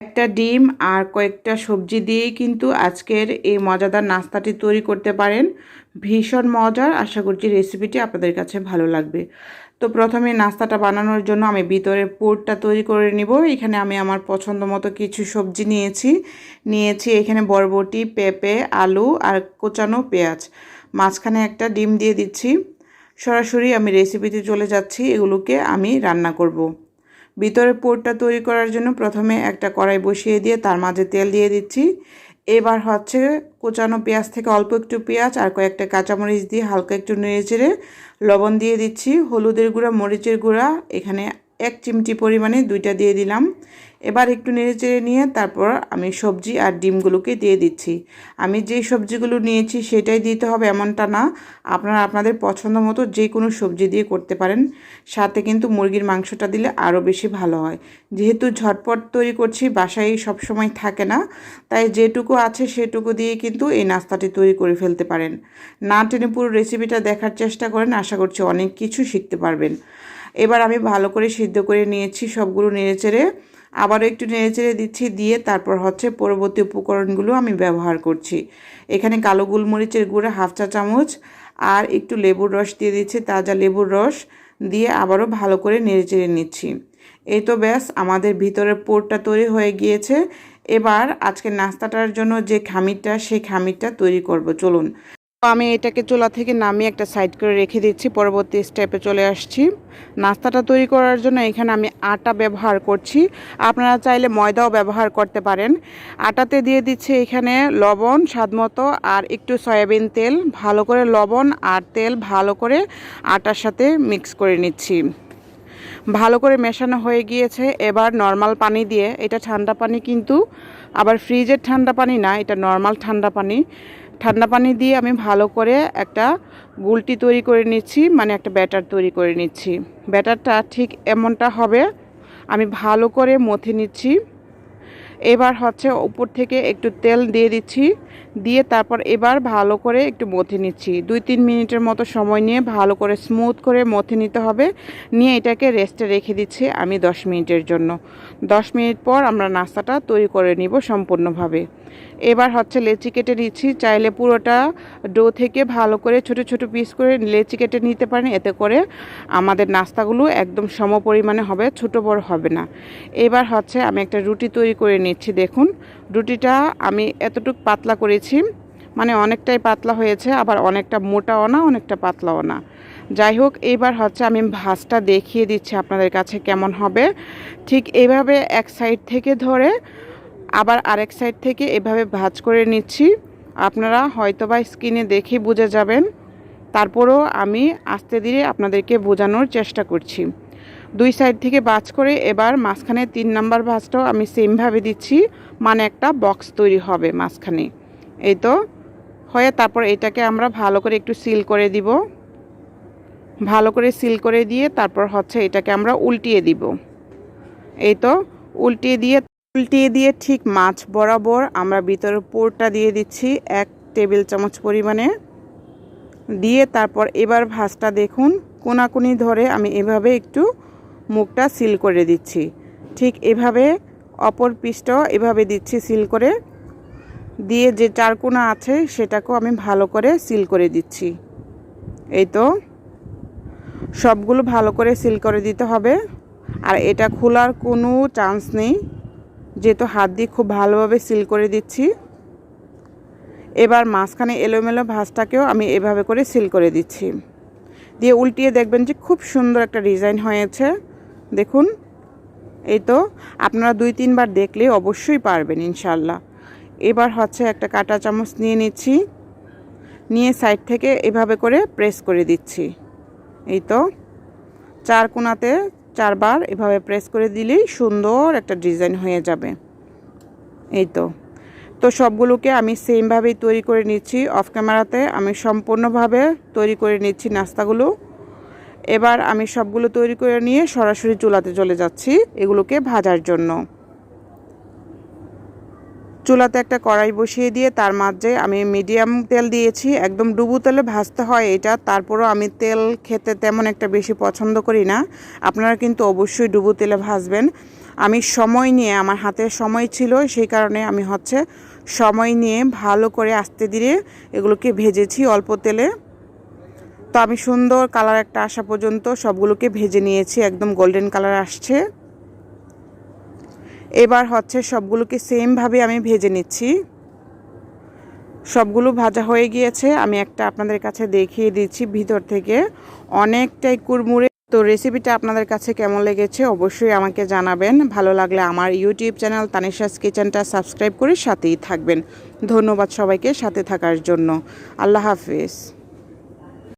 একটা ডিম আর কয়েকটা সবজি দিয়েই কিন্তু আজকের এই মজাদার নাস্তাটি তৈরি করতে পারেন। ভীষণ মজার। আশা করছি রেসিপিটি আপনাদের কাছে ভালো লাগবে। তো প্রথমে নাস্তাটা বানানোর জন্য আমি ভিতরের পুরটা তৈরি করে নিব। এখানে আমি আমার পছন্দ মতো কিছু সবজি নিয়েছি। নিয়েছি এখানে বরবটি, পেঁপে, আলু আর কোচানো পেঁয়াজ। মাঝখানে একটা ডিম দিয়ে দিচ্ছি। সরাসরি আমি রেসিপিতে চলে যাচ্ছি। এগুলোকে আমি রান্না করব। ভিতরের পোরটা তৈরি করার জন্য প্রথমে একটা কড়াই বসিয়ে দিয়ে তার মাঝে তেল দিয়ে দিচ্ছি। এবার হচ্ছে কোচানো পেঁয়াজ থেকে অল্প একটু পেঁয়াজ আর কয়েকটা কাঁচামরিচ দিয়ে হালকা একটু নেড়ে চেড়ে লবণ দিয়ে দিচ্ছি। হলুদের গুঁড়া, মরিচের গুঁড়া, এখানে এক চিমটি পরিমাণে দুইটা দিয়ে দিলাম। এবার একটু নেড়ে চেড়ে নিয়ে তারপর আমি সবজি আর ডিমগুলোকে দিয়ে দিচ্ছি। আমি যেই সবজিগুলো নিয়েছি সেটাই দিতে হবে এমনটা না। আপনারা আপনাদের পছন্দ মতো যে কোনো সবজি দিয়ে করতে পারেন। সাথে কিন্তু মুরগির মাংসটা দিলে আরও বেশি ভালো হয়। যেহেতু ঝটপট তৈরি করছি, বাসায় সব সময় থাকে না। তাই যেটুকু আছে সেটুকু দিয়ে কিন্তু এই নাস্তাটি তৈরি করে ফেলতে পারেন। না টেনে পুরো রেসিপিটা দেখার চেষ্টা করেন, আশা করছি অনেক কিছু শিখতে পারবেন। এবার আমি ভালো করে সিদ্ধ করে নিয়েছি সবগুলো নেড়ে চেড়ে আবারও একটু নেড়ে চেড়ে দিচ্ছি, দিয়ে তারপর হচ্ছে পরবর্তী উপকরণগুলো আমি ব্যবহার করছি। এখানে কালো গোলমরিচের গুঁড়া হাফ চা চামচ আর একটু লেবুর রস দিয়ে দিচ্ছি, তাজা লেবুর রস। দিয়ে আবারও ভালো করে নেড়ে চেড়ে নিচ্ছি। এই তো ব্যাস, আমাদের ভিতরের পোরটা তৈরি হয়ে গিয়েছে। এবার আজকে নাস্তাটার জন্য যে খামিরটা, সেই খামিরটা তৈরি করব। চলুন। আমি এটাকে চুলা থেকে নামিয়ে একটা সাইড করে রেখে দিচ্ছি, পরবর্তী স্টেপে চলে আসছি। নাস্তাটা তৈরি করার জন্য এখানে আমি আটা ব্যবহার করছি। আপনারা চাইলে ময়দাও ব্যবহার করতে পারেন। আটাতে দিয়ে দিচ্ছি এখানে লবণ স্বাদমতো আর একটু সয়াবিন তেল, ভালো করে লবণ আর তেল ভালো করে আটার সাথে মিক্স করে নিচ্ছি। ভালো করে মেশানো হয়ে গিয়েছে। এবার নর্মাল পানি দিয়ে, এটা ঠান্ডা পানি কিন্তু, আবার ফ্রিজের ঠান্ডা পানি না, এটা নর্মাল ঠান্ডা পানি। ঠান্ডা পানি দিয়ে আমি ভালো করে একটা গুলটি তৈরি করে নিচ্ছি মানে একটা ব্যাটার তৈরি করে নিচ্ছি। ব্যাটারটা ঠিক এমনটা হবে, আমি ভালো করে মথে নিচ্ছি। এবার হচ্ছে উপর থেকে একটু তেল দিয়ে দিচ্ছি, দিয়ে তারপর এবার ভালো করে একটু মথে নিচ্ছি। দুই তিন মিনিটের মতো সময় নিয়ে ভালো করে স্মুথ করে মথে নিতে হবে, নিয়ে এটাকে রেস্টে রেখে দিচ্ছি আমি দশ মিনিটের জন্য। দশ মিনিট পর আমরা নাস্তাটা তৈরি করে নিব সম্পূর্ণভাবে। এবার হচ্ছে লেচি কেটে নিচ্ছি। চাইলে পুরোটা ডো থেকে ভালো করে ছোট ছোট পিস করে লেচি কেটে নিতে পারেন। এতে করে আমাদের নাস্তাগুলো একদম সম পরিমাণে হবে, ছোট বড় হবে না। এবার হচ্ছে আমি একটা রুটি তৈরি করে নিচ্ছি, দেখুন। রুটিটা আমি এতটুক পাতলা করেছি মানে অনেকটাই পাতলা হয়েছে, আবার অনেকটা মোটাও না, অনেকটা পাতলাও না। যাই হোক এইবার হচ্ছে আমি ভাজটা দেখিয়ে দিচ্ছি আপনাদের কাছে কেমন হবে। ঠিক এইভাবে এক সাইড থেকে ধরে আবার আরেক সাইড থেকে এভাবে ভাজ করে নিচ্ছি। আপনারা হয়তো বা স্ক্রিনে দেখে বুঝে যাবেন। তারপরও আমি আস্তে ধীরে আপনাদেরকে বোঝানোর চেষ্টা করছি। দুই সাইড থেকে বাজ করে এবার মাঝখানে তিন নাম্বার ভাজটাও আমি সেমভাবে দিচ্ছি। মানে একটা বক্স তৈরি হবে মাঝখানে। এই তো, হয়ে তারপর এটাকে আমরা ভালো করে একটু সিল করে দিব। ভালো করে সিল করে দিয়ে তারপর হচ্ছে এটাকে আমরা উল্টিয়ে দিব। এই তো, উল্টিয়ে দিয়ে উল্টিয়ে দিয়ে ঠিক মাছ বরাবর আমরা ভিতরের পোরটা দিয়ে দিচ্ছি এক টেবিল চামচ পরিমাণে। দিয়ে তারপর এবার ভাজটা দেখুন, কোনাকুনি ধরে আমি এভাবে একটু মুখটা সিল করে দিচ্ছি। ঠিক এভাবে অপর পিসটাও এভাবে দিচ্ছি সিল করে। দিয়ে যে চারকোনা আছে সেটাকেও আমি ভালো করে সিল করে দিচ্ছি। এই তো, সবগুলো ভালো করে সিল করে দিতে হবে। আর এটা খোলার কোনো চান্স নেই। যেহেতু হাত দিয়ে খুব ভালোভাবে সিল করে দিচ্ছি, এবার মাঝখানে এলোমেলো ভাঁজটাকেও আমি এভাবে করে সিল করে দিচ্ছি। দিয়ে উল্টিয়ে দেখবেন যে খুব সুন্দর একটা ডিজাইন হয়েছে। দেখুন, এই তো আপনারা দুই তিনবার দেখলে অবশ্যই পারবেন ইনশাল্লাহ এবার হচ্ছে একটা কাটা চামচ নিয়ে নিচ্ছি। নিয়ে সাইড থেকে এভাবে করে প্রেস করে দিচ্ছি। এই তো চার কোনাতে চারবার এভাবে প্রেস করে দিলেই সুন্দর একটা ডিজাইন হয়ে যাবে। এই তো। তো সবগুলোকে আমি সেমভাবেই তৈরি করে নিচ্ছি। অফ ক্যামেরাতে আমি সম্পূর্ণভাবে তৈরি করে নিচ্ছি নাস্তাগুলো। এবার আমি সবগুলো তৈরি করে নিয়ে সরাসরি চুলাতে চলে যাচ্ছি এগুলোকে ভাজার জন্য। চুলাতে একটা কড়াই বসিয়ে দিয়ে তার মাঝে আমি মিডিয়াম তেল দিয়েছি, একদম ডুবু তেলে ভাজতে হয় এটা, তারপরও আমি তেল খেতে তেমন একটা বেশি পছন্দ করি না। আপনারা কিন্তু অবশ্যই ডুবু তেলে ভাজবেন। আমি সময় নিয়ে, আমার হাতে সময় ছিল, সেই কারণে আমি হচ্ছে সময় নিয়ে ভালো করে আস্তে ধীরে এগুলোকে ভেজেছি অল্প তেলে। তো আমি সুন্দর কালার একটা আসা পর্যন্ত সবগুলোকে ভেজে নিয়েছি, একদম গোল্ডেন কালার আসছে। এবার হচ্ছে সবগুলোকে সেমভাবে আমি ভেজে নিচ্ছি। সবগুলো ভাজা হয়ে গিয়েছে। আমি একটা আপনাদের কাছে দেখিয়ে দিচ্ছি ভিতর থেকে। অনেকটাই কুড়মুড়ে। তো রেসিপিটা আপনাদের কাছে কেমন লেগেছে অবশ্যই আমাকে জানাবেন। ভালো লাগলে আমার ইউটিউব চ্যানেল তানিশাস কিচেনটা সাবস্ক্রাইব করে সাথেই থাকবেন। ধন্যবাদ সবাইকে সাথে থাকার জন্য। আল্লাহ হাফিজ।